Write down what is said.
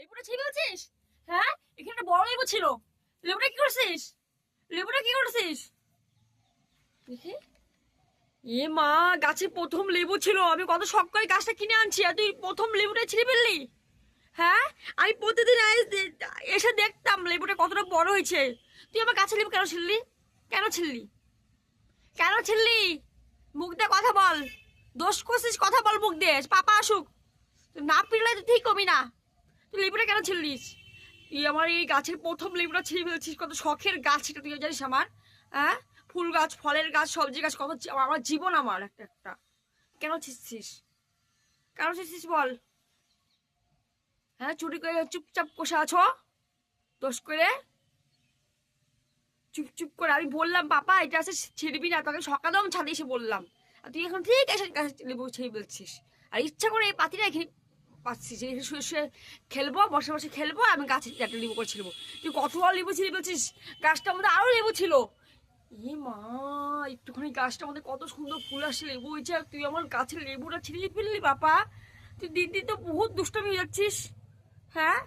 লেবুটা ছিঁড়ে ফেলছিস হ্যাঁ? এখানে একটা বড় লেবু ছিল। লেবুটা কি করছিস? লেবুটা কি করছিস? এ মা, গাছে প্রথম লেবু ছিল। আমি কত শখ করে গাছটা কিনে আনছি। আর তুই প্রথম লেবুটা ছিঁড়ে ফেললি। হ্যাঁ? আমি প্রতিদিন এস- দেখতাম লেবুটা কতটা বড় হয়েছে। তুই আমার গাছে লেবু কেন ছিললি কেন ছিললি কেন ছিললি মুখ দিয়ে কথা বল। দোষ করছিস, কথা বল মুখ দিয়ে। পাপা আসুক। না পিড়লে তুই ঠিক কমি না। তুই লেবুটা কেন ছিললিস তুই আমার এই গাছের প্রথম লেবুটা ছিঁড়ে ফেলছিস, কত শখের গাছ এটা তুই জানিস আমার হ্যাঁ? ফুল গাছ, ফলের গাছ, সবজি গাছ, কত আমার জীবন আমার একটা একটা। কেন ছিঁড়ছিস? কেন ছিঁড়ছিস বল? হ্যাঁ চুরি করে চুপচাপ কষে আছো? দোষ করে? চুপ চুপ করে, আমি বললাম পাপা এটা আছে ছিড়বি না, তোকে সকালেও আমি ছাদে এসে বললাম। আর তুই এখন ঠিক গাছে লেবু ছিঁড়ে বলছিস আর ইচ্ছা করে এই পাতিটা পাচ্ছিস যে শুয়ে শুয়ে খেলব, বসে বসে খেলব আমি গাছে একটা লেবু করে তুই কত বড় লেবু ছিঁড়ে বলছিস? গাছটার মধ্যে আরও লেবু ছিল। এ মা, একটুখানি গাছটার মধ্যে কত সুন্দর ফুল আসছে লেবু হয়েছে আর তুই আমার গাছের লেবুটা ছিঁড়ে ফেললি, বাপা। তুই দিন দিন তো বহুত দুষ্টমি যাচ্ছিস। হ্যাঁ?